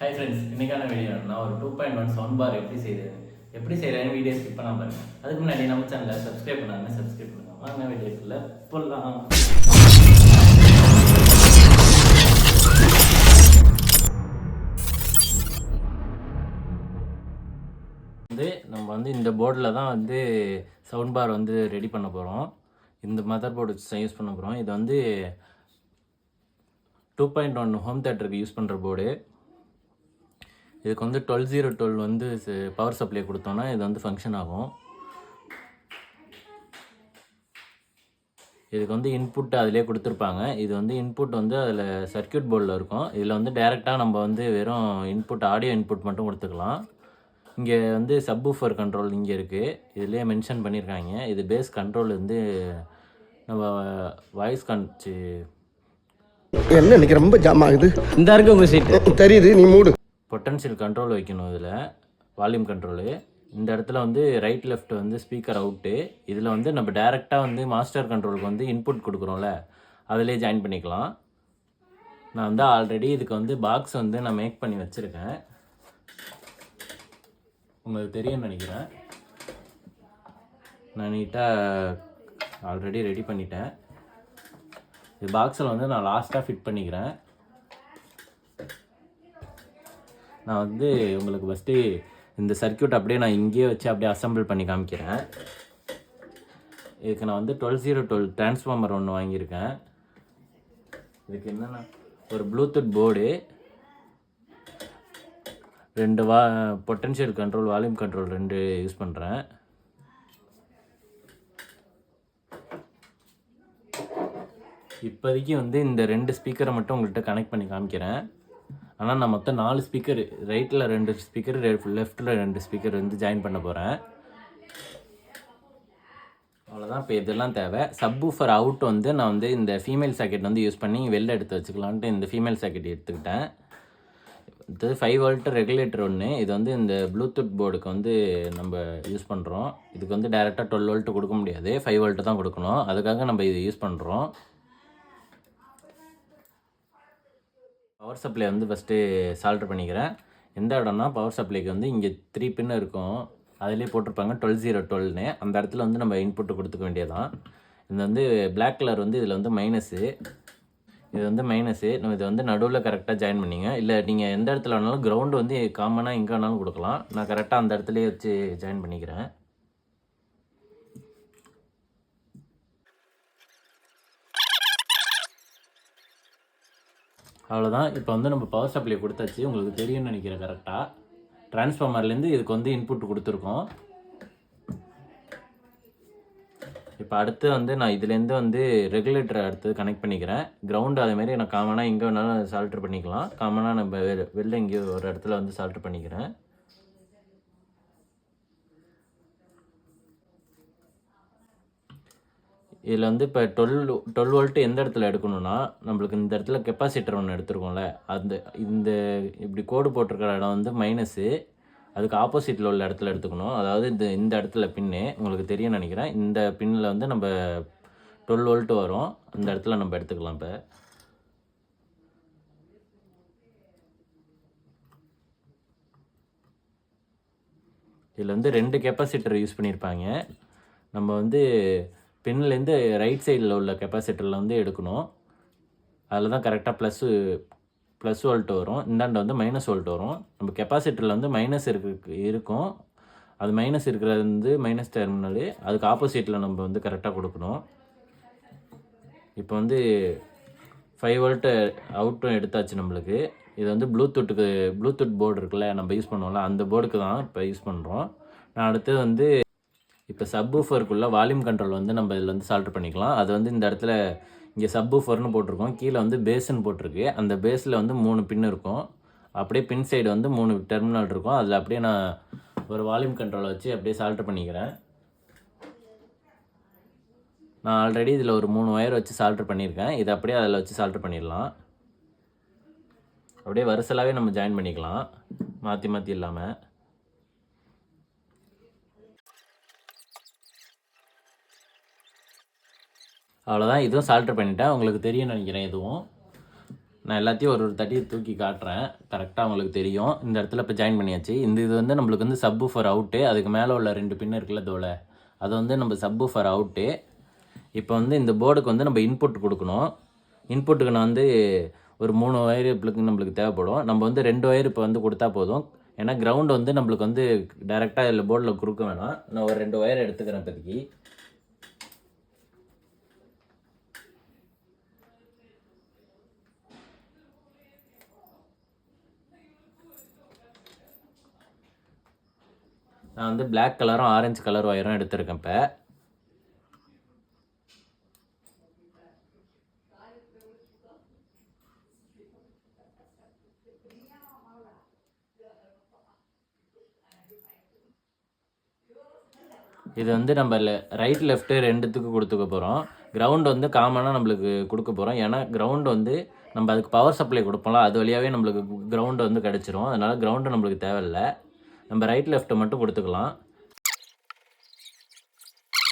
Hi friends இன்னைக்கான video நான் ஒரு two point one sound bar எப்படி செய்யுது எப்படி செய்கிறேன்னு வீடியோ ஸ்கிப் பண்ணால் பாருங்கள் அதுக்கு முன்னாடி நம்ம சேனலை சப்ஸ்கிரைப் பண்ணாமல் சப்ஸ்கிரைப் பண்ணுங்கள் வாங்க வீடியோக்குள்ள போடலாம் வந்து நம்ம வந்து இந்த போர்டில் தான் வந்து சவுண்ட் பார் வந்து ரெடி பண்ண போகிறோம் இந்த மதர் போர்டு வச்சு யூஸ் பண்ண போகிறோம் இது வந்து டூ பாயிண்ட் ஒன் ஹோம் தேட்டருக்கு யூஸ் பண்ணுற போர்டு இதுக்கு வந்து டுவெல் ஜீரோ டுவெல் வந்து பவர் சப்ளை கொடுத்தோன்னா இது வந்து ஃபங்க்ஷன் ஆகும். இதுக்கு வந்து இன்புட் அதிலே கொடுத்துருப்பாங்க. இது வந்து இன்புட் வந்து அதில் சர்க்யூட் போர்டில் இருக்கும். இதில் வந்து டைரெக்டாக நம்ம வந்து வெறும் இன்புட் ஆடியோ இன்புட் மட்டும் கொடுத்துக்கலாம். இங்கே வந்து சப்வூஃபர் கண்ட்ரோல் இங்கே இருக்குது இதுலேயே மென்ஷன் பண்ணியிருக்காங்க இது பேஸ் கண்ட்ரோல் வந்து நம்ம வாய்ஸ் கன்ச்சு என்ன இன்னைக்கு ரொம்ப ஜாம் ஆகுது. இந்த இருக்கு உங்க சீட்டு தெரியுது நீ மூடு. பொட்டன்ஷியல் கண்ட்ரோல் வைக்கணும் இதில். வால்யூம் கண்ட்ரோலு இந்த இடத்துல வந்து ரைட் லெஃப்ட் வந்து ஸ்பீக்கர் அவுட்டு இதில் வந்து நம்ம டைரெக்டாக வந்து மாஸ்டர் கண்ட்ரோலுக்கு வந்து இன்புட் கொடுக்குறோம்ல. அதிலே ஜாயின் பண்ணிக்கலாம். நான் வந்து ஆல்ரெடி இதுக்கு வந்து பாக்ஸ் வந்து நான் மேக் பண்ணி வச்சுருக்கேன். உங்களுக்கு தெரியும்னு நினைக்கிறேன். நான் நீட்டாக ஆல்ரெடி ரெடி பண்ணிட்டேன். இது பாக்ஸில் வந்து நான் லாஸ்ட்டாக ஃபிட் பண்ணிக்கிறேன். நான் வந்து உங்களுக்கு ஃபஸ்ட்டு இந்த சர்க்யூட் அப்படியே நான் இங்கேயே வச்சு அப்படியே அசம்பிள் பண்ணி காமிக்கிறேன். இதுக்கு நான் வந்து டுவெல் ஜீரோ டுவெல் டிரான்ஸ்ஃபார்மர் ஒன்று வாங்கியிருக்கேன். இதுக்கு என்னென்னா ஒரு ப்ளூடூத் போர்டு ரெண்டு வா பொட்டன்ஷியல் கண்ட்ரோல் வால்யூம் கண்ட்ரோல் ரெண்டு யூஸ் பண்ணுறேன் இப்போதைக்கு வந்து இந்த ரெண்டு ஸ்பீக்கரை மட்டும் உங்கள்கிட்ட கனெக்ட் பண்ணி காமிக்கிறேன். ஆனால் நான் மொத்தம் நாலு ஸ்பீக்கர் ரைட்டில் ரெண்டு ஸ்பீக்கர் லெஃப்ட்டில் ரெண்டு ஸ்பீக்கர் வந்து ஜாயின் பண்ண போகிறேன் அவ்வளோதான் இப்போ இதெல்லாம் தேவை. சப்வூஃபர் அவுட் வந்து நான் வந்து இந்த ஃபீமேல் சாக்கெட் வந்து யூஸ் பண்ணி வெளில எடுத்து வச்சுக்கலான்ட்டு இந்த ஃபீமேல் சாக்கெட் எடுத்துக்கிட்டேன். இது ஃபைவ் வோல்ட் ரெகுலேட்டர் ஒன்று இது வந்து இந்த ப்ளூடூத் போர்டுக்கு வந்து நம்ம யூஸ் பண்ணுறோம் இதுக்கு வந்து டேரெக்டாக டுவெல் வால்ட்டு கொடுக்க முடியாது. ஃபைவ் வோல்ட்டு தான் கொடுக்கணும். அதுக்காக நம்ம இது யூஸ் பண்ணுறோம் பவர் சப்ளை வந்து ஃபஸ்ட்டு சால்டர் பண்ணிக்கிறேன். எந்த இடம்னா பவர் சப்ளைக்கு வந்து இங்கே த்ரீ பின் இருக்கும். அதிலே போட்டிருப்பாங்க டுவெல் ஜீரோ டுவெல்னு அந்த இடத்துல வந்து நம்ம இன்புட்டு கொடுத்துக்க வேண்டியதான் இது வந்து பிளாக் கலர் வந்து இதில் வந்து மைனஸு இது வந்து மைனஸு நம்ம இதை வந்து நடுவில் கரெக்டாக ஜாயின் பண்ணிங்க. இல்லை நீங்கள் எந்த இடத்துல வேணாலும் கிரவுண்டு வந்து காமனாக எங்கே வேணாலும் கொடுக்கலாம். நான் கரெக்டாக அந்த இடத்துலேயே வச்சு ஜாயின் பண்ணிக்கிறேன். அவ்வளோதான் இப்போ வந்து நம்ம பவர் சப்ளை கொடுத்தாச்சு. உங்களுக்கு தெரியும்னு நினைக்கிறேன் கரெக்டாக டிரான்ஸ்ஃபார்மர்லேருந்து இதுக்கு வந்து இன்புட் கொடுத்துருக்கோம். இப்போ அடுத்து வந்து நான் இதுலேருந்து வந்து ரெகுலேட்டரை அடுத்து கனெக்ட் பண்ணிக்கிறேன். கிரவுண்டு அதேமாரி நான் காமனாக எங்கே வேணாலும் சால்ட்ரு பண்ணிக்கலாம். காமனாக நம்ம வெ வெளில எங்கேயோ ஒரு இடத்துல வந்து சால்ட்ரு பண்ணிக்கிறேன். இதில் வந்து இப்போ டுவெல் டுவெல் வோல்ட்டு எந்த இடத்துல எடுக்கணும்னா நம்மளுக்கு இந்த இடத்துல கெப்பாசிட்டர் ஒன்று எடுத்துருக்கோம்ல அந்த இந்த இப்படி கோடு போட்டிருக்கிற இடம் வந்து மைனஸு அதுக்கு ஆப்போசிட்டில் உள்ள இடத்துல எடுத்துக்கணும். அதாவது இந்த இந்த இடத்துல பின்னு உங்களுக்கு தெரியும் நினைக்கிறேன். இந்த பின்னில் வந்து நம்ம டுவெல் வோல்ட்டு வரும். அந்த இடத்துல நம்ம எடுத்துக்கலாம் இப்போ. இதில் வந்து ரெண்டு கெப்பாசிட்டர் யூஸ் பண்ணியிருப்பாங்க நம்ம வந்து பின்லேருந்து ரைட் சைடில் உள்ள கெப்பாசிட்டரில் வந்து எடுக்கணும். அதில் தான் கரெக்டாக ப்ளஸ்ஸு ப்ளஸ் வோல்ட் வரும். இந்தாண்ட வந்து மைனஸ் வோல்ட் வரும். நம்ம கெப்பாசிட்டரில் வந்து மைனஸ் இருக்கு இருக்கும். அது மைனஸ் இருக்கிறது வந்து மைனஸ் டெர்மினலு அதுக்கு ஆப்போசிட்டில் நம்ம வந்து கரெக்டாக கொடுக்கணும். இப்போ வந்து ஃபைவ் வோல்ட்டு அவுட்டும் எடுத்தாச்சு நம்மளுக்கு. இது வந்து ப்ளூடூத்துக்கு ப்ளூடூத் போர்டு இருக்குல்ல நம்ம யூஸ் பண்ணுவோம்ல அந்த போர்டுக்கு தான் இப்போ யூஸ் பண்ணுறோம் நான் அடுத்து வந்து இப்போ சப்வூஃபருக்குள்ளே வால்யூம் கண்ட்ரோல் வந்து நம்ம இதில் வந்து சால்ட்ரு பண்ணிக்கலாம். அது வந்து இந்த இடத்துல இங்கே சப்வூஃபர்னு போட்டிருக்கோம். கீழே வந்து பேஸ்ன்னு போட்டிருக்கு. அந்த பேஸில் வந்து மூணு பின் இருக்கும். அப்படியே பின் சைடு வந்து மூணு டெர்மினல் இருக்கும். அதில் அப்படியே நான் ஒரு வால்யூம் கண்ட்ரோலை வச்சு அப்படியே சால்ட்ரு பண்ணிக்கிறேன். நான் ஆல்ரெடி இதில் ஒரு மூணு ஒயர் வச்சு சால்ட்ரு பண்ணியிருக்கேன். இதை அப்படியே அதில் வச்சு சால்ட்ரு பண்ணிடலாம். அப்படியே வரிசலாகவே நம்ம ஜாயின் பண்ணிக்கலாம். மாற்றி மாற்றி இல்லாமல் அவ்வளோதான் இதுவும் சால்ட்ரு பண்ணிட்டேன். உங்களுக்கு தெரியும்னு நினைக்கிறேன் இதுவும் நான் எல்லாத்தையும் ஒரு ஒரு தட்டி தூக்கி காட்டுறேன். கரெக்டாக உங்களுக்கு தெரியும். இந்த இடத்துல இப்போ ஜாயின் பண்ணியாச்சு. இந்த இது வந்து நம்மளுக்கு வந்து சப்பு ஃபார் அவுட்டு அதுக்கு மேலே உள்ள ரெண்டு பின் இருக்குல்ல தோலை. அது வந்து நம்ம சப்பு ஃபார் அவுட்டு இப்போ வந்து இந்த போர்டுக்கு வந்து நம்ம இன்புட் கொடுக்கணும். இன்புட்டுக்கு நான் வந்து ஒரு மூணு ஒயர் இப்பளுக்கு நம்மளுக்கு தேவைப்படும். நம்ம வந்து ரெண்டு ஒயர் இப்போ வந்து கொடுத்தா போதும். ஏன்னா கிரவுண்ட் வந்து நம்மளுக்கு வந்து டைரெக்டாக இதில் போர்டில் கொடுக்க வேணாம். நான் ஒரு ரெண்டு ஒயர் எடுத்துக்கிறேன் இப்போதைக்கு. நான் வந்து பிளாக் கலரும் ஆரஞ்சு கலர் ஒயரும் எடுத்திருக்கேன் இப்போ. இது வந்து நம்ம ரைட் லெஃப்ட்டு ரெண்டுத்துக்கு கொடுத்துக்க போகிறோம் கிரவுண்ட் வந்து காமனாக நம்மளுக்கு கொடுக்க போகிறோம் ஏன்னா கிரவுண்டு வந்து நம்ம அதுக்கு பவர் சப்ளை கொடுப்போம்ல அது வழியாகவே நம்மளுக்கு கிரவுண்டு வந்து கிடச்சிரும். அதனால் கிரவுண்டு நம்மளுக்கு தேவையில்லை. நம்ம ரைட் லெஃப்ட்டை மட்டும் கொடுத்துக்கலாம்.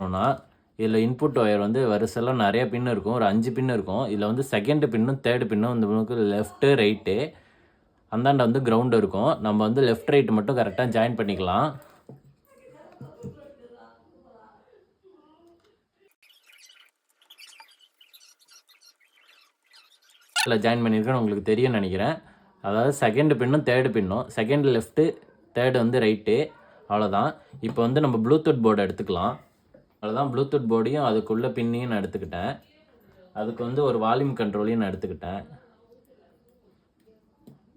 ஆனால் இதில் இன்புட் ஒயர் வந்து வரிசெல்லாம் நிறைய பின் இருக்கும். ஒரு அஞ்சு பின் இருக்கும். இதில் வந்து செகண்டு பின்னும் தேர்டு பின்னும் இந்த பின்னுக்கு லெஃப்ட்டு ரைட்டு அந்தாண்ட வந்து கிரவுண்டு இருக்கும். நம்ம வந்து லெஃப்ட் ரைட்டு மட்டும் கரெக்டாக ஜாயின் பண்ணிக்கலாம். ஜாயின் பண்ணியிருக்கேன்னு உங்களுக்கு தெரியும்னு நினைக்கிறேன். அதாவது செகண்டு பின்னும் தேர்டு பின்னும் செகண்ட் லெஃப்ட்டு தேர்டு வந்து ரைட்டு அவ்வளோதான் இப்போ வந்து நம்ம ப்ளூடூத் போர்டு எடுத்துக்கலாம். அவ்வளோதான் ப்ளூடூத் போர்டையும் அதுக்குள்ளே பின்னையும் நான் எடுத்துக்கிட்டேன். அதுக்கு வந்து ஒரு வால்யூம் கண்ட்ரோலையும் நான் எடுத்துக்கிட்டேன்.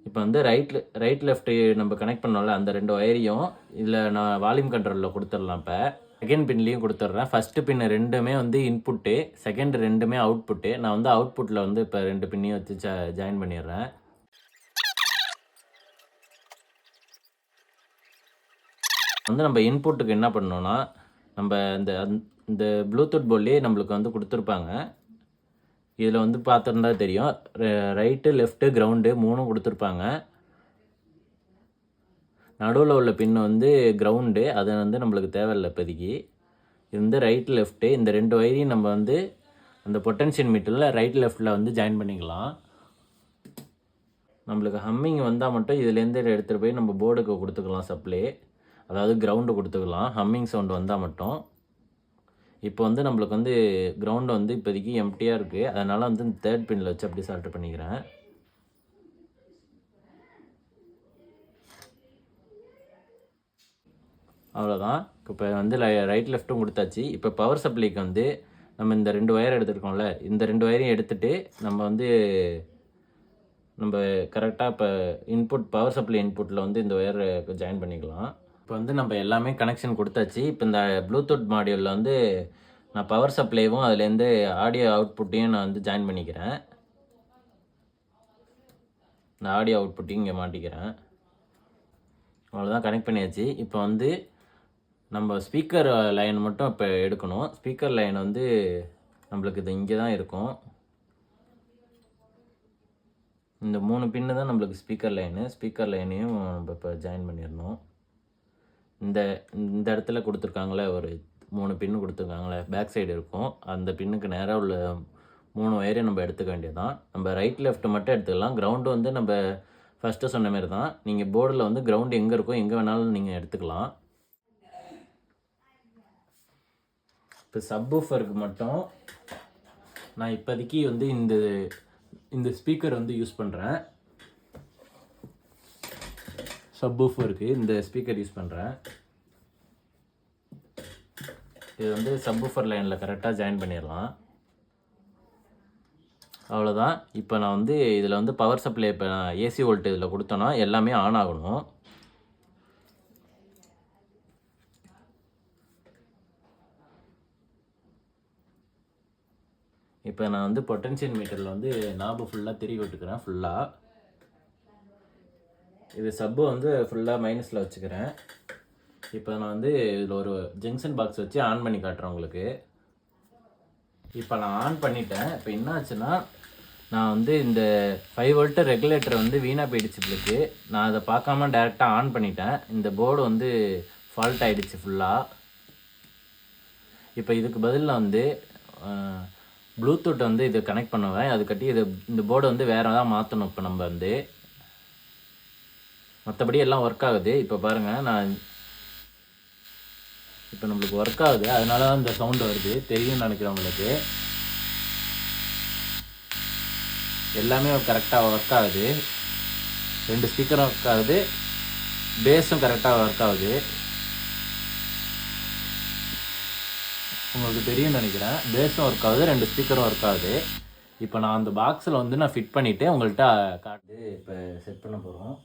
இப்போ வந்து ரைட் ரைட் லெஃப்ட் நம்ம கனெக்ட் பண்ணோம்ல அந்த ரெண்டு ஒயரையும் இதில் நான் வால்யூம் கண்ட்ரோலில் கொடுத்துடலாம் இப்போ. செகண்ட் பின்லேயும் கொடுத்துட்றேன். ஃபஸ்ட்டு பின் ரெண்டுமே வந்து இன்புட்டு செகண்ட் ரெண்டுமே அவுட்புட்டு நான் வந்து அவுட்புட்டில் வந்து இப்போ ரெண்டு பின்னையும் வச்சு ஜாயின் பண்ணிடுறேன். வந்து நம்ம இன்புட்டுக்கு என்ன பண்ணோன்னா நம்ம இந்த இந்த ப்ளூடூத் போர்ட்லேயே நம்மளுக்கு வந்து கொடுத்துருப்பாங்க. இதில் வந்து பார்த்துருந்தா தெரியும். ரைட்டு லெஃப்ட்டு கிரவுண்டு மூணும் கொடுத்துருப்பாங்க. நடுவில் உள்ள பின் வந்து கிரவுண்டு அது வந்து நம்மளுக்கு தேவையில்லை இப்போதைக்கு. இது வந்து ரைட் லெஃப்ட்டு இந்த ரெண்டு வயரையும் நம்ம வந்து அந்த பொட்டன்ஷியல் மீட்டரில் ரைட் லெஃப்ட்டில் வந்து ஜாயின் பண்ணிக்கலாம். நம்மளுக்கு ஹம்மிங் வந்தால் மட்டும் இதுலேருந்து எடுத்துகிட்டு போய் நம்ம போர்டுக்கு கொடுத்துக்கலாம் சப்ளை அதாவது கிரவுண்டு கொடுத்துக்கலாம். ஹம்மிங் சவுண்ட் வந்தால் மட்டும். இப்போ வந்து நம்மளுக்கு வந்து கிரவுண்டு வந்து இப்போதைக்கு எம்டியாக இருக்குது அதனால் வந்து இந்த தேர்ட் பின்னில் வச்சு அப்படி சால்ட் பண்ணிக்கிறேன். அவ்வளோதான் இப்போ வந்து ரைட் லெஃப்ட்டும் கொடுத்தாச்சு. இப்போ பவர் சப்ளைக்கு வந்து நம்ம இந்த ரெண்டு ஒயர் எடுத்துருக்கோம்ல இந்த ரெண்டு ஒயரையும் எடுத்துகிட்டு நம்ம வந்து நம்ம கரெக்டாக இப்போ இன்புட் பவர் சப்ளை இன்புட்டில் வந்து இந்த ஒயர் ஜாயின் பண்ணிக்கலாம். இப்போ வந்து நம்ம எல்லாமே கனெக்ஷன் கொடுத்தாச்சு. இப்போ இந்த ப்ளூடூத் மாடியூலில் வந்து நான் பவர் சப்ளைவும் அதுலேருந்து ஆடியோ அவுட்புட்டையும் நான் வந்து ஜாயின் பண்ணிக்கிறேன். நான் ஆடியோ அவுட்புட்டையும் இங்கே மாட்டிக்கிறேன். அவ்வளோதான் கனெக்ட் பண்ணியாச்சு. இப்போ வந்து நம்ம ஸ்பீக்கர் லைன் மட்டும் இப்போ எடுக்கணும். ஸ்பீக்கர் லைன் வந்து நம்மளுக்கு இது இங்கே தான் இருக்கும். இந்த மூணு பின்னு தான் நம்மளுக்கு ஸ்பீக்கர் லைனு ஸ்பீக்கர் லைனையும் நம்ம இப்போ ஜாயின் பண்ணிடணும். இந்த இந்த இடத்துல கொடுத்துருக்காங்களே ஒரு மூணு பின்னு கொடுத்துருக்காங்களே பேக் சைடு இருக்கும். அந்த பின்னுக்கு நேராக உள்ள மூணு ஒயரையும் நம்ம எடுத்துக்க வேண்டியதுதான். நம்ம ரைட் லெஃப்ட் மட்டும் எடுத்துக்கலாம். கிரவுண்டு வந்து நம்ம ஃபஸ்ட்டு சொன்ன மாதிரி தான் நீங்கள் போர்டில் வந்து கிரவுண்டு எங்கே இருக்கோ எங்கே வேணாலும் நீங்கள் எடுத்துக்கலாம். இப்போ சப்வூஃபருக்கு மட்டும் நான் இப்போதைக்கு வந்து இந்த இந்த ஸ்பீக்கர் வந்து யூஸ் பண்ணுறேன் சப்வூஃபருக்கு இந்த ஸ்பீக்கர் யூஸ் பண்ணுறேன் இது வந்து சப்வூஃபர் லைனில் கரெக்டாக ஜாயின் பண்ணிடலாம் அவ்வளோதான் இப்போ நான் வந்து இதில் வந்து பவர் சப்ளை இப்போ நான் ஏசி வோல்ட் இதில் கொடுத்தோன்னா எல்லாமே ஆன் ஆகணும். இப்போ நான் வந்து பொட்டன்ஷியல் மீட்டரில் வந்து நாபு ஃபுல்லாக திரி விட்டுக்கிறேன் ஃபுல்லாக இது சப்பு வந்து ஃபுல்லாக மைனஸில் வச்சுக்கிறேன். இப்போ நான் வந்து இதில் ஒரு ஜங்ஷன் பாக்ஸ் வச்சு ஆன் பண்ணி காட்டுறேன் உங்களுக்கு. இப்போ நான் ஆன் பண்ணிட்டேன். இப்போ என்ன ஆச்சுன்னா நான் வந்து இந்த ஃபைவ் வோல்ட்டு ரெகுலேட்டர் வந்து வீணாக போயிடுச்சு உங்களுக்கு. நான் அதை பார்க்காம டேரெக்டாக ஆன் பண்ணிட்டேன். இந்த போர்டு வந்து ஃபால்ட் ஆகிடுச்சு ஃபுல்லாக இப்போ இதுக்கு பதிலில் வந்து ப்ளூடூத் வந்து இதை கனெக்ட் பண்ணுவேன். அதுக்கட்டி கட்டி இது இந்த போர்டை வந்து வேறு தான் மாற்றணும் இப்போ நம்ம வந்து. மற்றபடி எல்லாம் ஒர்க் ஆகுது. இப்போ பாருங்கள் நான் இப்போ நம்மளுக்கு ஒர்க் ஆகுது. அதனால தான் இந்த சவுண்டு வருது. தெரியும்னு நினைக்கிறேன் உங்களுக்கு. எல்லாமே கரெக்டாக ஒர்க் ஆகுது. ரெண்டு ஸ்பீக்கரும் ஒர்க் ஆகுது. பேஸும் கரெக்டாக ஒர்க் ஆகுது. உங்களுக்கு தெரியும்னு நினைக்கிறேன். பேஸும் ஒர்க் ஆகுது. ரெண்டு ஸ்பீக்கரும் ஒர்க் ஆகுது. இப்போ நான் அந்த பாக்ஸில் வந்து நான் ஃபிட் பண்ணிவிட்டு உங்கள்கிட்ட காட்டு இப்போ செட் பண்ண போகிறோம்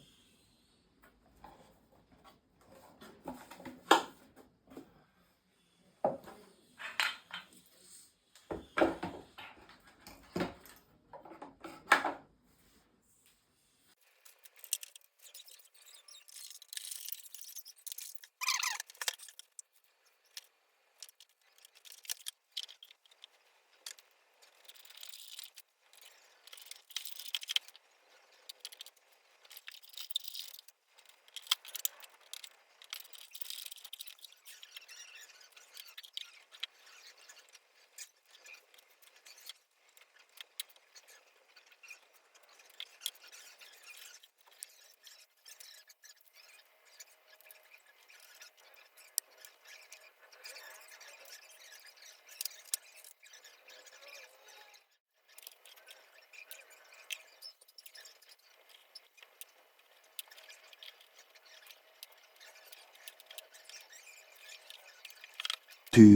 டூ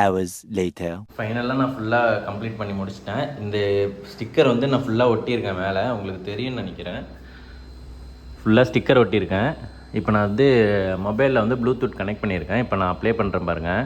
ஹவர்ஸ் லேட்டர் ஃபைனலாக நான் ஃபுல்லாக கம்ப்ளீட் பண்ணி முடிச்சிட்டேன். இந்த ஸ்டிக்கர் வந்து நான் ஃபுல்லாக ஒட்டியிருக்கேன் மேலே. உங்களுக்கு தெரியும்னு நினைக்கிறேன். ஃபுல்லாக ஸ்டிக்கர் ஒட்டியிருக்கேன். இப்போ நான் வந்து மொபைலில் வந்து ப்ளூடூத் கனெக்ட் பண்ணியிருக்கேன். இப்போ நான் அப்ளை பண்ணுறேன் பாருங்கள்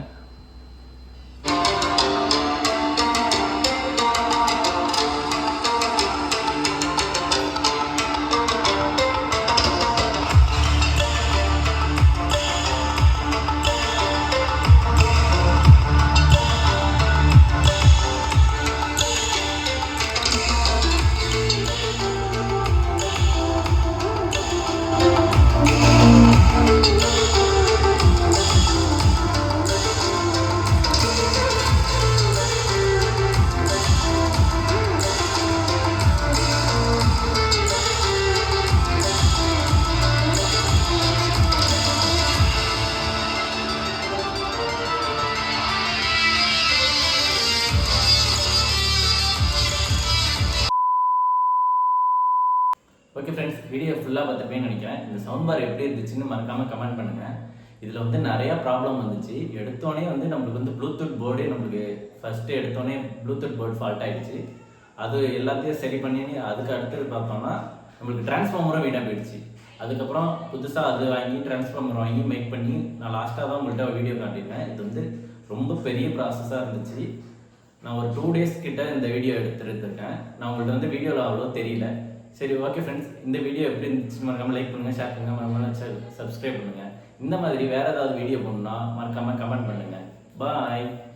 ஃபுல்லாக பார்த்துருப்பேன்னு நினைக்கிறேன். இந்த சவுண்ட் பார் எப்படி இருந்துச்சுன்னு மறக்காமல் கமெண்ட் பண்ணுங்கள் இதில் வந்து நிறையா ப்ராப்ளம் வந்துச்சு. எடுத்தோடனே வந்து நம்மளுக்கு வந்து ப்ளூடூத் போர்டே நம்மளுக்கு ஃபஸ்ட்டு எடுத்தோடனே ப்ளூடூத் போர்டு ஃபால்ட் ஆகிடுச்சு அது எல்லாத்தையும் சரி பண்ணி அதுக்கு அடுத்தது பார்த்தோம்னா நம்மளுக்கு டிரான்ஸ்ஃபார்மரும் வீடாக போயிடுச்சு. அதுக்கப்புறம் புதுசாக அது வாங்கி டிரான்ஸ்ஃபார்மர் வாங்கி மேக் பண்ணி நான் லாஸ்ட்டாக தான் உங்கள்கிட்ட வீடியோ காட்டியிருக்கேன். இது வந்து ரொம்ப பெரிய ப்ராசஸாக இருந்துச்சு. நான் ஒரு டூ டேஸ் கிட்ட இந்த வீடியோ எடுத்துருந்துருக்கேன் நான் உங்கள்கிட்ட வந்து வீடியோவில் அவ்வளோ தெரியல. சரி ஓகே ஃப்ரெண்ட்ஸ் இந்த வீடியோ எப்படி இருந்துச்சு? மறக்காம லைக் பண்ணுங்கள் ஷேர் பண்ணுங்கள் மறக்காமல் சப்ஸ்கிரைப் பண்ணுங்கள் இந்த மாதிரி வேறு ஏதாவது வீடியோ போடணும்னா மறக்காமல் கமெண்ட் பண்ணுங்கள் பாய்